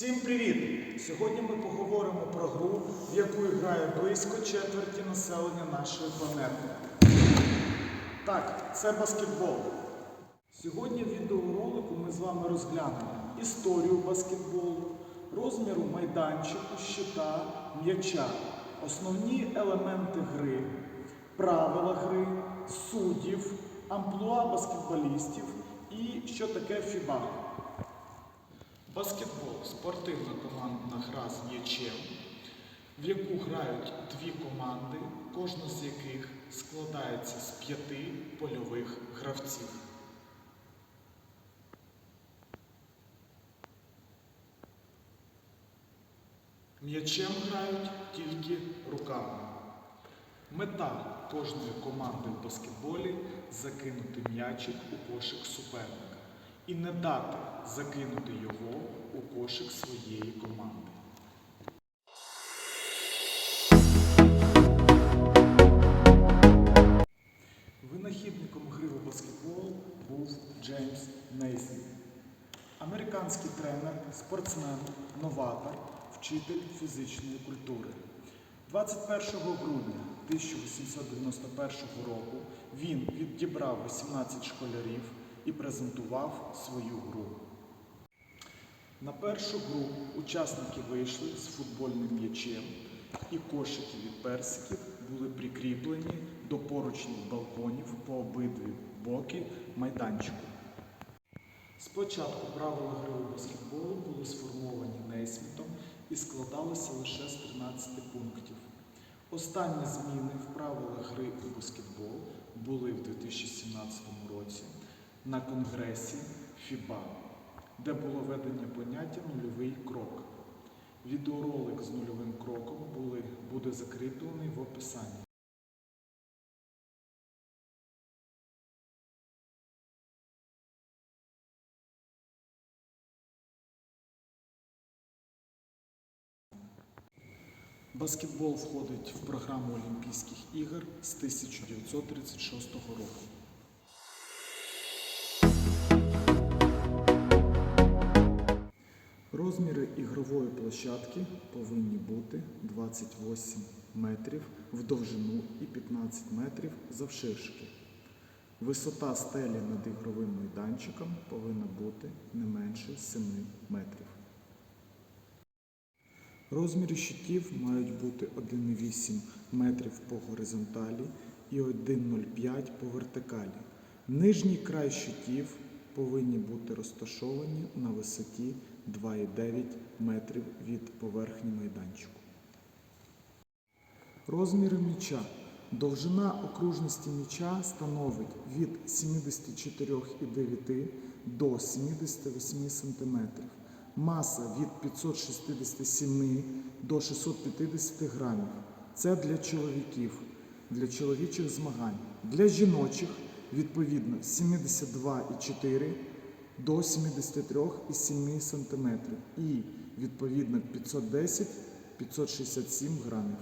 Всім привіт! Сьогодні ми поговоримо про гру, в яку грає близько четверті населення нашої планети. Так, це баскетбол. Сьогодні в відеоролику ми з вами розглянемо історію баскетболу, розміру майданчику, щита, м'яча, основні елементи гри, правила гри, суддів, амплуа баскетболістів і що таке фіба. Баскетбол спортивна командна гра з м'ячем, в яку грають дві команди, кожна з яких складається з п'яти польових гравців. М'ячем грають тільки руками. Мета кожної команди в баскетболі закинути м'ячик у кошик суперника і не дати закинути його у кошик своєї команди. Винахідником гри у баскетбол був Джеймс Нейсміт. Американський тренер, спортсмен, новатор, вчитель фізичної культури. 21 грудня 1891 року він відібрав 18 школярів і презентував свою гру. На першу гру учасники вийшли з футбольним м'ячем, і кошики від персиків були прикріплені до поручнів балконів по обидві боки майданчику. Спочатку правила гри у баскетболу були сформовані Нейсмітом і складалися лише з 13 пунктів. Останні зміни в правилах гри у баскетбол були в 2017 році на конгресі ФІБА, де було введення поняття нульовий крок. Відеоролик з нульовим кроком були, буде закріплений в описанні. Баскетбол входить в програму Олімпійських ігор з 1936 року. Розміри ігрової площадки повинні бути 28 метрів в довжину і 15 метрів завширшки. Висота стелі над ігровим майданчиком повинна бути не менше 7 метрів. Розміри щитів мають бути 1,8 метрів по горизонталі і 1,05 по вертикалі. Нижній край щитів повинні бути розташовані на висоті 2,9 метрів від поверхні майданчику. Розміри м'яча. Довжина окружності м'яча становить від 74,9 до 78 см. Маса від 567 до 650 грамів. Це для чоловіків, для чоловічих змагань. Для жіночих відповідно 72,4 до 73,7 см і відповідно 510-567 грамів.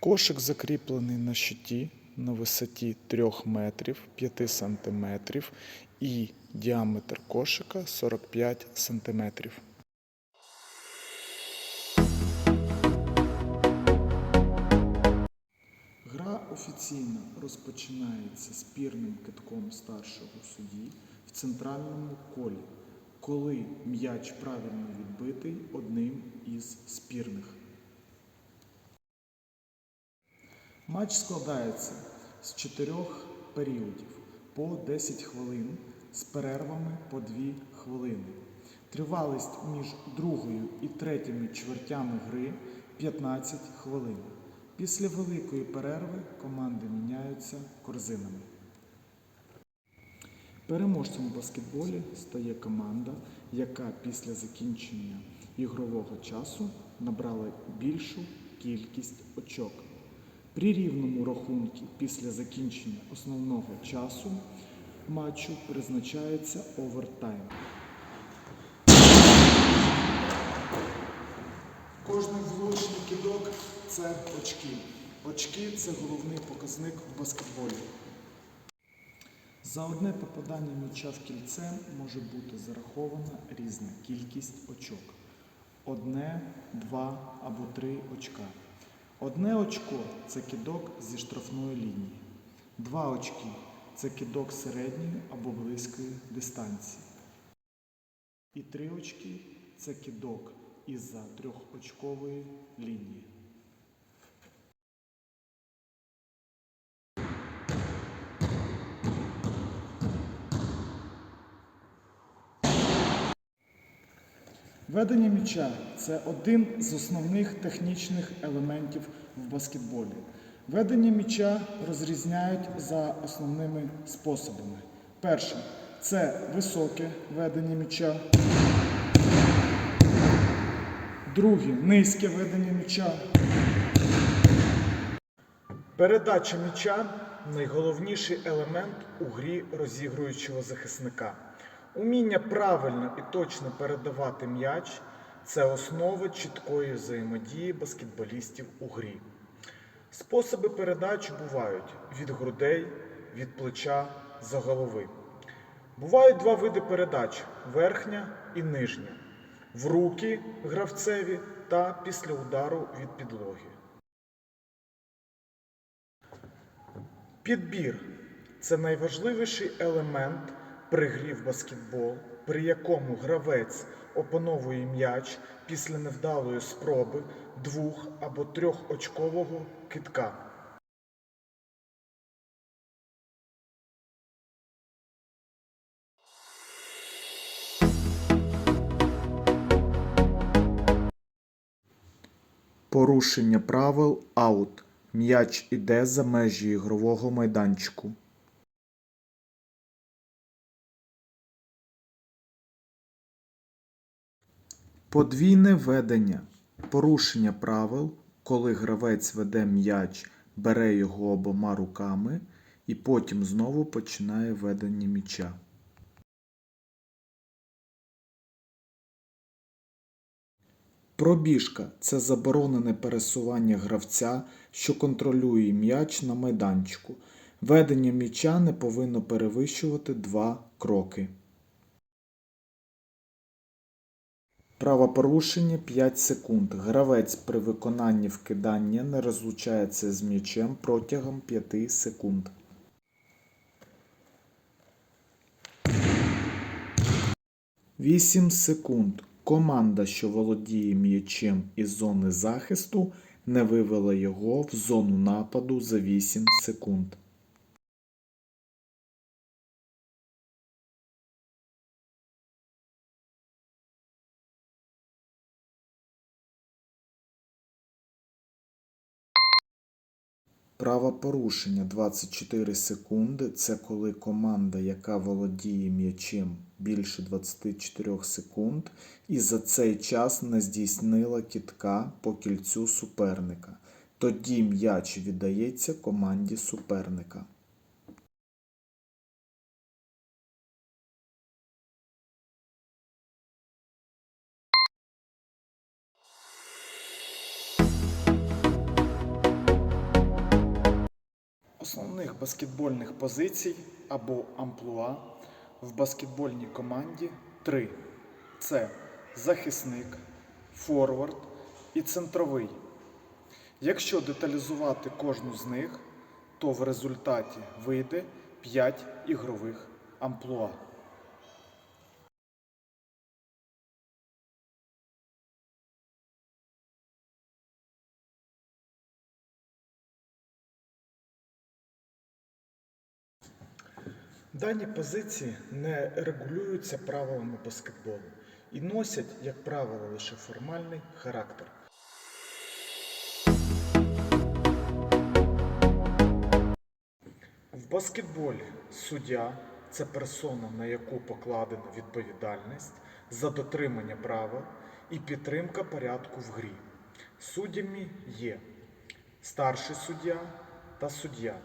Кошик закріплений на щиті на висоті 3 метрів 5 сантиметрів і діаметр кошика 45 сантиметрів. Гра офіційно розпочинається спірним китком старшого судді центральному колі, коли м'яч правильно відбитий одним із спірних. Матч складається з чотирьох періодів по 10 хвилин з перервами по 2 хвилини. Тривалість між другою і третіми чвертями гри 15 хвилин. Після великої перерви команди міняються корзинами. Переможцем у баскетболі стає команда, яка після закінчення ігрового часу набрала більшу кількість очок. При рівному рахунку після закінчення основного часу матчу призначається овертайм. Кожний влучний кидок це очки. Очки це головний показник в баскетболі. За одне попадання м'яча в кільце може бути зарахована різна кількість очок. Одне, два або три очка. Одне очко це кидок зі штрафної лінії. Два очки це кидок середньої або близької дистанції. І три очки це кидок із-за трьохочкової лінії. Ведення м'яча це один з основних технічних елементів в баскетболі. Ведення м'яча розрізняють за основними способами. Перше це високе ведення м'яча. Друге низьке ведення м'яча. Передача м'яча найголовніший елемент у грі розігруючого захисника. Уміння правильно і точно передавати м'яч це основа чіткої взаємодії баскетболістів у грі. Способи передач бувають від грудей, від плеча, за голови. Бувають два види передач верхня і нижня, в руки гравцеві та після удару від підлоги. Підбір це найважливіший елемент при грі в баскетбол, при якому гравець опановує м'яч після невдалої спроби двох або трьохочкового китка. Порушення правил аут. М'яч іде за межі ігрового майданчику. Подвійне ведення. Порушення правил, коли гравець веде м'яч, бере його обома руками і потім знову починає ведення м'яча. Пробіжка це заборонене пересування гравця, що контролює м'яч на майданчику. Ведення м'яча не повинно перевищувати 2 кроки. Правопорушення 5 секунд. Гравець при виконанні вкидання не розлучається з м'ячем протягом 5 секунд. Вісім секунд. Команда, що володіє м'ячем із зони захисту, не вивела його в зону нападу за 8 секунд. Правопорушення 24 секунди це коли команда, яка володіє м'ячем більше 24 секунд, і за цей час не здійснила кітка по кільцю суперника. Тоді м'яч віддається команді суперника. Основних баскетбольних позицій або амплуа в баскетбольній команді три: це захисник, форвард і центровий. Якщо деталізувати кожну з них, то в результаті вийде 5 ігрових амплуа. Дані позиції не регулюються правилами баскетболу і носять, як правило, лише формальний характер. В баскетболі суддя це персона, на яку покладена відповідальність за дотримання правил і підтримка порядку в грі. Суддями є старший суддя та суддя.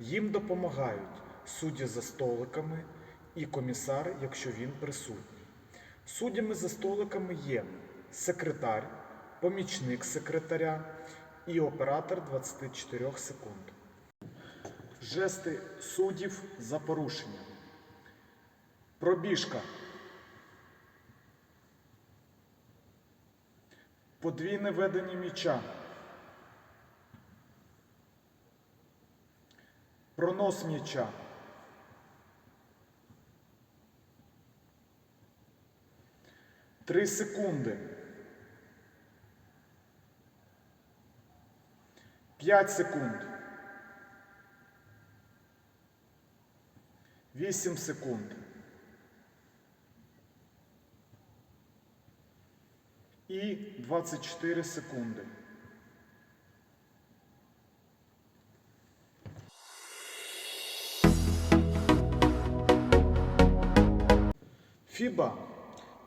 Їм допомагають судді за столиками і комісар, якщо він присутній. Суддями за столиками є секретар, помічник секретаря і оператор 24 секунд. Жести суддів за порушення. Пробіжка. Подвійне ведення м'яча. Пронос м'яча. Три секунди. П'ять секунд. Вісім секунд. І 24 секунди. ФІБА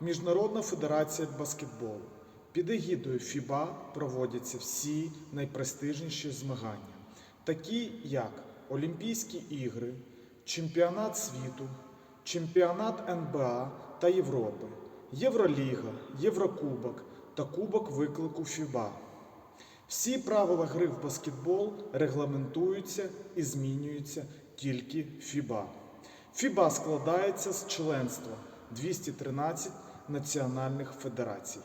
Міжнародна федерація баскетболу. Під егідою ФІБА проводяться всі найпрестижніші змагання, такі як Олімпійські ігри, Чемпіонат світу, Чемпіонат НБА та Європи, Євроліга, Єврокубок та Кубок виклику ФІБА. Всі правила гри в баскетбол регламентуються і змінюються тільки ФІБА. ФІБА складається з членства 213 національних федерацій.